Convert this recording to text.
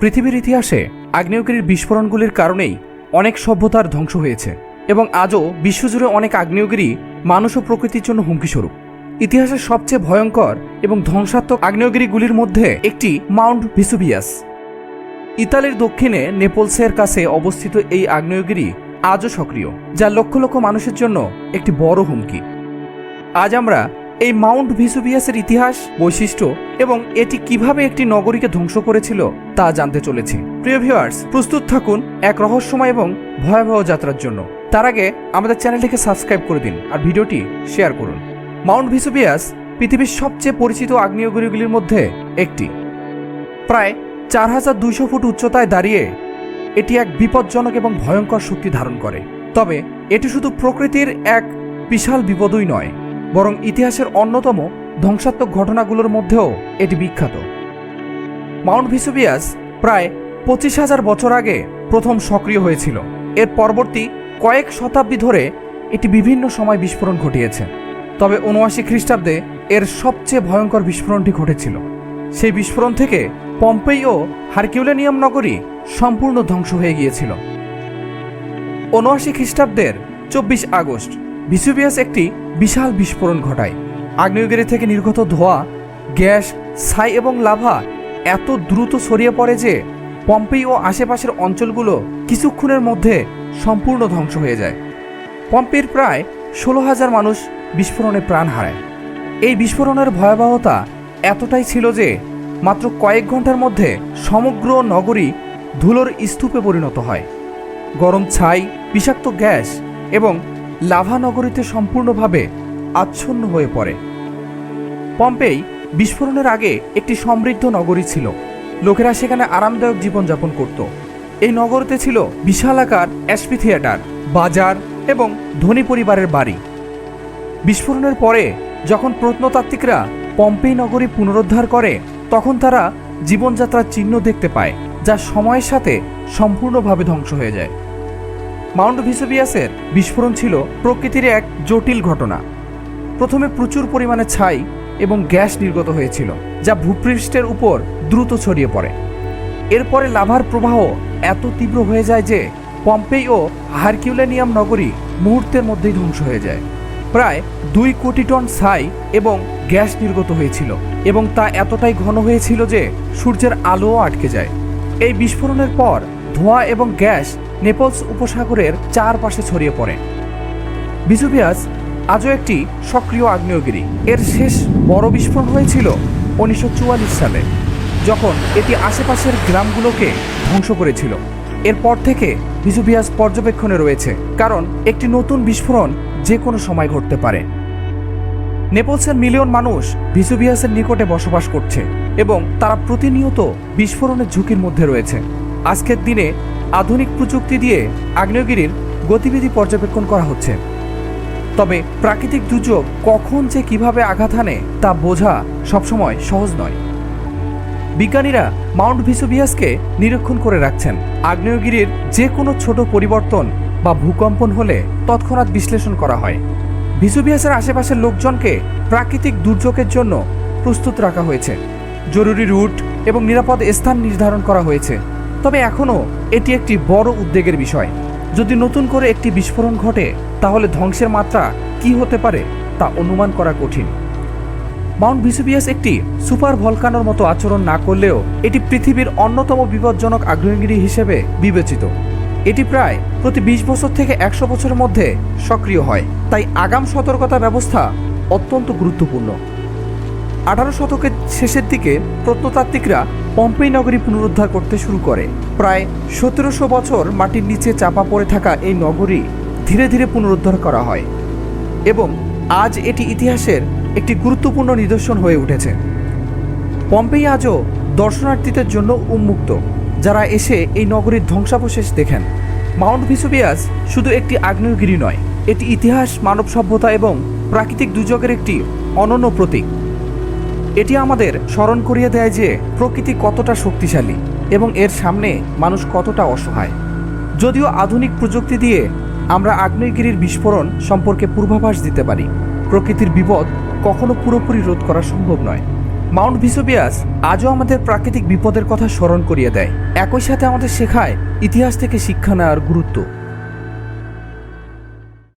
পৃথিবীর ইতিহাসে আগ্নেয়গিরির বিস্ফোরণগুলির কারণেই অনেক সভ্যতার ধ্বংস হয়েছে এবং আজও বিশ্বজুড়ে অনেক আগ্নেয়গিরি মানুষ ও প্রকৃতির জন্য হুমকিস্বরূপ। ইতিহাসের সবচেয়ে ভয়ঙ্কর এবং ধ্বংসাত্মক আগ্নেয়গিরিগুলির মধ্যে একটি মাউন্ট ভিসুভিয়াস। ইতালির দক্ষিণে নেপলসের কাছে অবস্থিত এই আগ্নেয়গিরি আজও সক্রিয়, যা লক্ষ লক্ষ মানুষের জন্য একটি বড় হুমকি। আজ আমরা এই মাউন্ট ভিসুভিয়াসের ইতিহাস, বৈশিষ্ট্য এবং এটি কীভাবে একটি নগরীকে ধ্বংস করেছিল তা জানতে চলেছি। প্রিয় ভিউয়ার্স, প্রস্তুত থাকুন এক রহস্যময় এবং ভয়াবহ যাত্রার জন্য। তার আগে আমাদের চ্যানেলটিকে সাবস্ক্রাইব করে দিন আর ভিডিওটি শেয়ার করুন। মাউন্ট ভিসুভিয়াস পৃথিবীর সবচেয়ে পরিচিত আগ্নেয়গিরিগুলির মধ্যে একটি। প্রায় চার হাজার দুইশো ফুট উচ্চতায় দাঁড়িয়ে এটি এক বিপজ্জনক এবং ভয়ঙ্কর শক্তি ধারণ করে। তবে, এটি শুধু প্রকৃতির এক বিশাল বিপদই নয়, বরং ইতিহাসের অন্যতম ধ্বংসাত্মক ঘটনাগুলোর মধ্যেও এটি বিখ্যাত। মাউন্ট ভিসুভিয়াস প্রায় পঁচিশ হাজার বছর আগে প্রথম সক্রিয় হয়েছিল। এর পরবর্তী কয়েক শতাব্দী ধরে এটি বিভিন্ন সময় বিস্ফোরণ ঘটিয়েছে। তবে উনআশি খ্রিস্টাব্দে এর সবচেয়ে ভয়ঙ্কর বিস্ফোরণটি ঘটেছিল। সেই বিস্ফোরণ থেকে পম্পেই ও হারকিউলেনিয়াম নগরী সম্পূর্ণ ধ্বংস হয়ে গিয়েছিল। উনআশি খ্রিস্টাব্দের চব্বিশ আগস্ট, ভিসুভিয়াস একটি বিশাল বিস্ফোরণ ঘটায়। আগ্নেয়গিরি থেকে নির্গত ধোঁয়া, গ্যাস, ছাই এবং লাভা এত দ্রুত ছড়িয়ে পড়ে যে পম্পেই ও আশেপাশের অঞ্চলগুলো কিছুক্ষণের মধ্যে সম্পূর্ণ ধ্বংস হয়ে যায়। পম্পের প্রায় ষোলো হাজার মানুষ বিস্ফোরণে প্রাণ হারায়। এই বিস্ফোরণের ভয়াবহতা এতটাই ছিল যে মাত্র কয়েক ঘণ্টার মধ্যে সমগ্র নগরী ধুলোর স্তূপে পরিণত হয়। গরম ছাই, বিষাক্ত গ্যাস এবং লাভা নগরীতে সম্পূর্ণভাবে আচ্ছন্ন হয়ে পড়ে। পম্পেই বিস্ফোরণের আগে একটি সমৃদ্ধ নগরী ছিল। লোকেরা সেখানে আরামদায়ক জীবনযাপন করত। এই নগরীতে ছিল বিশালাকার অ্যাসপি থিয়েটার, বাজার এবং ধনী পরিবারের বাড়ি। বিস্ফোরণের পরে যখন প্রত্নতাত্ত্বিকরা পম্পেই নগরী পুনরুদ্ধার করে, তখন তারা জীবনযাত্রার চিহ্ন দেখতে পায়। যা সময়ের সাথে সম্পূর্ণভাবে ধ্বংস হয়ে যায়। মাউন্ট ভিসোভিয়াসের বিস্ফোরণ ছিল প্রকৃতির এক জটিল ঘটনা। প্রথমে প্রচুর পরিমাণে ছাই এবং গ্যাস নির্গত হয়েছিল, যা ভূপৃষ্ঠের উপর দ্রুত ছড়িয়ে পড়ে। এরপরে লাভার প্রবাহ এত তীব্র হয়ে যায় যে পম্পেই ও হারকিউলেনিয়াম নগরী মুহূর্তের মধ্যেই ধ্বংস হয়ে যায়। প্রায় দুই কোটি টন ছাই এবং গ্যাস নির্গত হয়েছিল এবং তা এতটাই ঘন হয়েছিল যে সূর্যের আলোও আটকে যায়। এই বিস্ফোরণের পর ধোঁয়া এবং গ্যাস নেপলস উপসাগরের চারপাশে ছড়িয়ে পড়ে। ভিসুভিয়াস আজও একটি সক্রিয় আগ্নেয়গিরি। এর শেষ বড় বিস্ফোরণ হয়েছিল উনিশশো চুয়াল্লিশ সালে, যখন এটি আশেপাশের গ্রামগুলোকে ধ্বংস করেছিল। এরপর থেকে ভিসুভিয়াস পর্যবেক্ষণে রয়েছে, কারণ একটি নতুন বিস্ফোরণ যে কোনো সময় ঘটতে পারে। নেপলসের মিলিয়ন মানুষ ভিসুভিয়াসের নিকটে বসবাস করছে। এবং তারা প্রতিনিয়ত বিস্ফোরণের ঝুঁকির মধ্যে রয়েছে। আজকের দিনে আধুনিক প্রযুক্তি দিয়ে আগ্নেয়গিরির গতিবিধি পর্যবেক্ষণ করা হচ্ছে। তবে প্রাকৃতিক দুর্যোগ কখন যে কীভাবে আঘাত হানে তা বোঝা সবসময় সহজ নয়। বিজ্ঞানীরা মাউন্ট ভিসুভিয়াসকে নিরীক্ষণ করে রাখছেন। আগ্নেয়গিরির যে কোনো ছোট পরিবর্তন বা ভূকম্পন হলে তৎক্ষণাৎ বিশ্লেষণ করা হয়। ভিসুভিয়াসের আশেপাশের লোকজনকে প্রাকৃতিক দুর্যোগের জন্য প্রস্তুত রাখা হয়েছে। জরুরি রুট এবং নিরাপদ স্থান নির্ধারণ করা হয়েছে। তবে এখনও এটি একটি বড় উদ্বেগের বিষয়। যদি নতুন করে একটি বিস্ফোরণ ঘটে, তাহলে ধ্বংসের মাত্রা কি হতে পারে তা অনুমান করা কঠিন। মাউন্ট ভিসুভিয়াস একটি সুপার ভলকানোর মতো আচরণ না করলেও এটি পৃথিবীর অন্যতম বিপজ্জনক আগ্নেয়গিরি হিসেবে বিবেচিত। এটি প্রায় প্রতি বিশ বছর থেকে একশো বছরের মধ্যে সক্রিয় হয়, তাই আগাম সতর্কতা ব্যবস্থা অত্যন্ত গুরুত্বপূর্ণ। আঠারো শতকের শেষের দিকে প্রত্নতাত্ত্বিকরা পম্পেই নগরী পুনরুদ্ধার করতে শুরু করে। প্রায় সতেরোশো বছর মাটির নিচে চাপা পড়ে থাকা এই নগরী ধীরে ধীরে পুনরুদ্ধার করা হয় এবং আজ এটি ইতিহাসের একটি গুরুত্বপূর্ণ নিদর্শন হয়ে উঠেছে। পম্পেই আজও দর্শনার্থীদের জন্য উন্মুক্ত, যারা এসে এই নগরীর ধ্বংসাবশেষ দেখেন। মাউন্ট ভিসুভিয়াস শুধু একটি আগ্নেয়গিরি নয়, এটি ইতিহাস, মানব সভ্যতা এবং প্রাকৃতিক দুর্যোগের একটি অনন্য প্রতীক। এটি আমাদের স্মরণ করিয়ে দেয় যে প্রকৃতি কতটা শক্তিশালী এবং এর সামনে মানুষ কতটা অসহায়। যদিও আধুনিক প্রযুক্তি দিয়ে আমরা আগ্নেয়গিরির বিস্ফোরণ সম্পর্কে পূর্বাভাস দিতে পারি, প্রকৃতির বিপদ কখনো পুরোপুরি রোধ করা সম্ভব নয়। মাউন্ট ভিসোবিয়াস আজও আমাদের প্রাকৃতিক বিপদের কথা স্মরণ করিয়ে দেয়। একই সাথে আমাদের শেখায় ইতিহাস থেকে শিক্ষা নেওয়ার গুরুত্ব।